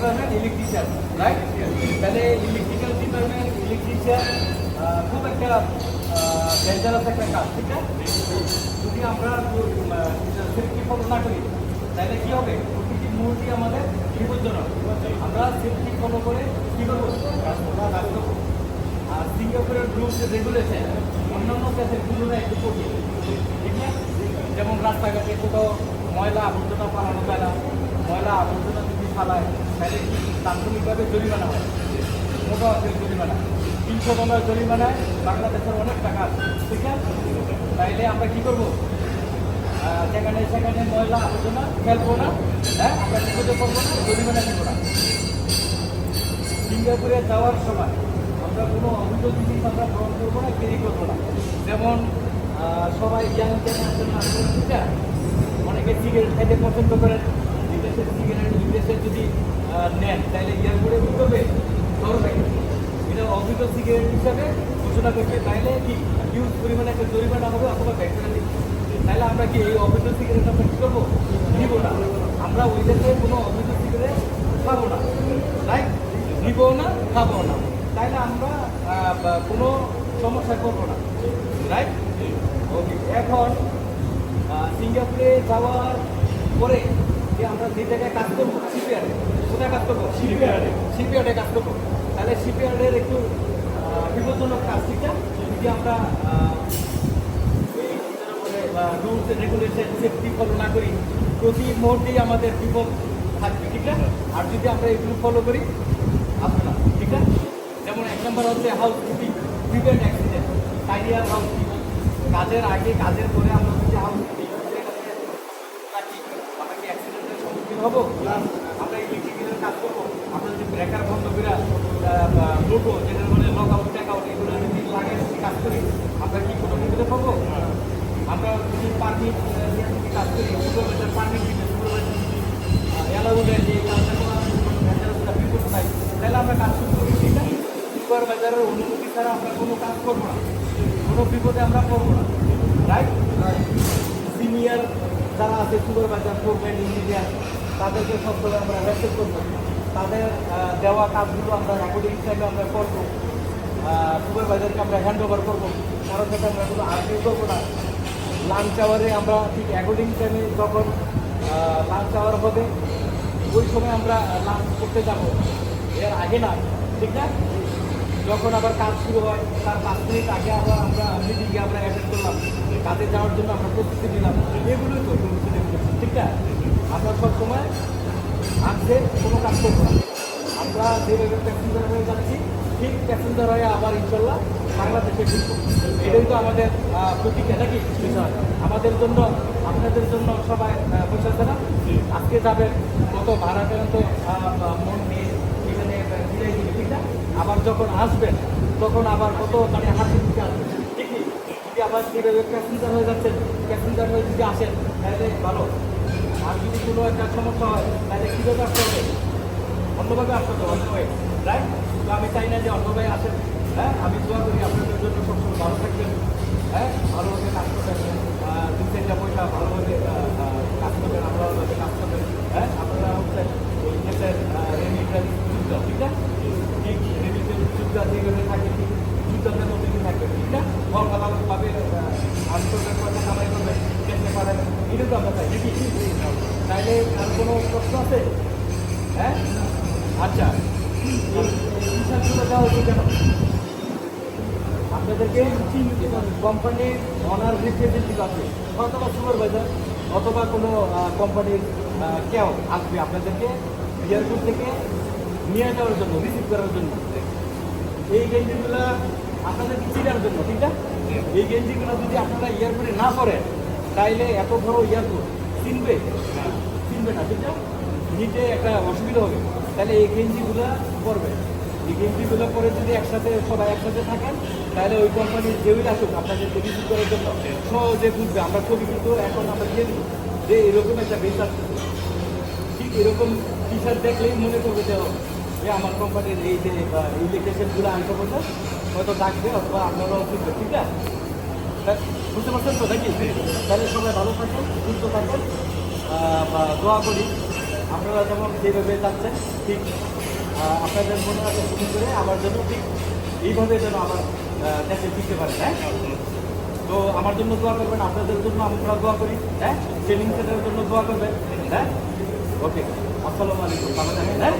Department electrician right তাহলে electrical department electrician খুব একটা ডেঞ্জারাস একটা কাজ, ঠিক আছে? যদি আমরা সেফটি ফলো না করি, তাহলে কি হবে? প্রতিটি মুহূর্তে আমাদের বিপজ্জনক। আমরা সেফটি ফলো করে কী করব? কাজ আর সিঙ্গাপুরের রুলস রেগুলেশন অন্যান্য দেশের তুলনায় একটু কঠিন, ঠিক না যেমন রাস্তাঘাটে কোথাও ময়লা আবর্জনা পালানো যায় না, ময়লা আবর্জনা ফালায় তাহলে তাৎক্ষণিকভাবে জরিমানা হয়। মোটা অঙ্কের জরিমানা। তিনশো টাকার জরিমানায় বাংলাদেশের অনেক টাকা ঠিক আছে? তাইলে আমরা কি করব? যেখানে সেখানে ময়লা আবর্জনা ফেলব না হ্যাঁ? আমরা বিপদে পড়ব না, জরিমানা দিব না। সিঙ্গাপুরে যাওয়ার সময় আমরা কোনো অবৈধ জিনিস আমরা গ্রহণ করব না ক্যারি করব না। যেমন সবাই ইয়াং জেনারেশন আসলে? অনেকে সিগারেট খাইতে পছন্দ করেন বিদেশের সিগারেট বিদেশে যদি নেন তাহলে ইয়ার করে কী এটা অবৈধ সিগারেট হিসাবে ঘোষণা করবে তাইলে কি হিউজ পরিমাণে একটা জরিমানা হবে অথবা ব্যাকটেরিয়া তাহলে আমরা কি এই অবৈধ সিগারেট আমরা কী করব? নিব না। আমরা ওই দেশে কোনো অবৈধ সিগারেট খাব না। রাইট নিবও না, খাব না। তাইলে আমরা কোনো সমস্যায় করব না। রাইট ওকে এখন সিঙ্গাপুরে যাওয়ার পরে যে আমরা যে জায়গায় কাজ করব শিপইয়ার্ডে। কোথায় কাজ করব? শিপইয়ার্ডে। শিপইয়ার্ডে কাজ করব। তাহলে শিপইয়ার্ডের একটু বিপজ্জনক কাজ ঠিক যদি আমরা রুলস রেগুলেশন সেফটি ফলো না করি, প্রতি মুহূর্তেই আমাদের বিপদ থাকবে, ঠিক আছে? আর যদি আমরা এগুলো ফলো করি, আসবে ঠিক আছে? যেমন এক নম্বর হচ্ছে housekeeping prevent accident ideal housekeeping কাজের আগে, কাজের পরে আমরা যদি হাউস কিপিং রাখি আমরা কি হব? আমরা ইলেকট্রিক্যালের কাজ করব। আমরা যদি ব্রেকার বন্ধ করে লোটো যেটা মানে লক আউট আউট এগুলো যদি লাগে কাজ করি। আমরা কি কোনো বিপদে পাবো? আমরা যদি পারমিট কাজ করি সুপারভাইজার পারমিট দিবে সুপারভাইজার অ্যালাউডের যে কাজটা করা বিপদ নাই তাহলে আমরা কাজ শুরু করি ঠিক আছে সুপারভাইজারের অনুমতি ছাড়া আমরা কোনো কাজ করব না। কোনো বিপদে আমরা পড়ব না। রাইট সিনিয়র যারা আছে সুপারভাইজার ফোরম্যান ইঞ্জিনিয়ার তাদেরকে সবসময় আমরা রেসপেক্ট করব, তাদের দেওয়া কাজগুলো আমরা অ্যাকর্ডিং টাইমে আমরা করব সুপারভাইজারকে আমরা হ্যান্ড ওভার করব। কারোর সাথে আমরা কোনো আর্মিও করব না। লাঞ্চ আওয়ারে আমরা ঠিক অ্যাকর্ডিং টাইমে যখন লাঞ্চ আওয়ার হবে, ওই সময় আমরা লাঞ্চ করতে যাব। এর আগে না, ঠিক না? যখন আবার কাজ শুরু হয়, তার পাঁচ মিনিট আগে আবার আমরা মিটিংয়ে আমরা অ্যাটেন্ড করলাম। কাজে যাওয়ার জন্য আমরা প্রস্তুতি নিলাম। এগুলোই তো ঠিক না? আমরা সবসময় আজকে কোনো কাজ করব না। আমরা যেভাবে প্যাসেঞ্জার হয়ে যাচ্ছি ঠিক প্যাসেঞ্জার হয়ে আবার ইনশাল্লাহ বাংলাদেশে ঢুকবো এটাই তো আমাদের প্রতিজ্ঞা নাকি আমাদের জন্য আপনাদের জন্য সবাই বসে না? আজকে যাবেন কত ভাড়া দেন তো মন নিয়ে এখানে ফিরে দিবে ঠিক না? আবার যখন আসবেন তখন আবার কত মানে হাসি মুখে আসবেন ঠিকই যদি আবার যেভাবে প্যাসেঞ্জার হয়ে যাচ্ছেন প্যাসেঞ্জার হয়ে যদি আসেন তাহলে ভালো। আর যদি কোনো একটা সমস্যা হয়, তাহলে কীভাবে আসতে হবে? অন্যভাবে আসতে হবে, অন্য ওয়ে রাইট তো আমি চাই না যে অন্যভাবে আসেন হ্যাঁ আমি দোয়া করি আপনাদের জন্য সবসময় ভালো থাকবেন। হ্যাঁ ভালোভাবে কাজ করবেন। দু চারটা পয়সা ভালোভাবে কাজ করবেন, আমরা ভালোভাবে কাজ করবেন। হ্যাঁ আপনারা হচ্ছে এই দেশের রেমিটেন্স যুদ্ধ ঠিক না ঠিক রেমিটেন্স যুদ্ধ যেভাবে থাকে ঠিক যুদ্ধের মধ্যে থাকবে ঠিক না ফল পাবে আন্তর্জাতিক পয়সা কামাই করবেন দেশে পারেন এটা তো আমরা চাই নাকি তাইলে আর কোনো প্রশ্ন আছে? হ্যাঁ? আচ্ছা। দেওয়া হয়েছে কেন আপনাদেরকে কোম্পানির অনার রিপ্রেজেন্টেটিভ আছে। অথবা সুপারভাইজার অথবা কোনো কোম্পানির কেউ আসবে আপনাদেরকে এয়ারপোর্ট থেকে নিয়ে যাওয়ার জন্য রিসিভ করার জন্য। এই গেঞ্জিগুলো আপনাদেরকে চিনার জন্য, ঠিক না? এই গেঞ্জিগুলো যদি আপনারা এয়ারপোর্টে না করেন তাইলে এত বড় এয়ারপোর্ট চিনবে। নিতে একটা অসুবিধা হবে। তাহলে এই গেঞ্জিগুলো পরবে। এই গেঞ্জিগুলো পরে যদি একসাথে, সবাই একসাথে থাকেন, তাহলে ওই কোম্পানির যেই আসুক আপনাদেরকে রিসিভ করার জন্য সহজে বুঝবে। আমরা ছবি কিন্তু এখন আমরা দিয়ে দেবো যে এরকম একটা বেস আসছে ঠিক এরকম টি শার্ট দেখলেই মনে করবে যে যে আমার কোম্পানির এই যে, বা এই ইলেকট্রিশিয়ানগুলো আনতে বলছে, হয়তো ডাকবে অথবা আপনারাও বুঝবে ঠিক আছে? বুঝতে পারছেন তো নাকি? তাহলে সবাই ভালো থাকেন, সুস্থ থাকেন। দোয়া করি। আপনারা যেমন যেভাবে চাচ্ছেন ঠিক আপনাদের মনে আছে শুরু করে আমার জন্য ঠিক এইভাবে যেন আমার দেশে ফিরতে পারে হ্যাঁ? তো আমার জন্য দোয়া করবেন, আপনাদের জন্য আমরা দোয়া করি হ্যাঁ? ট্রেনিং সেন্টারের জন্য দোয়া করবেন হ্যাঁ? ওকে, আসসালামু আলাইকুম হ্যাঁ?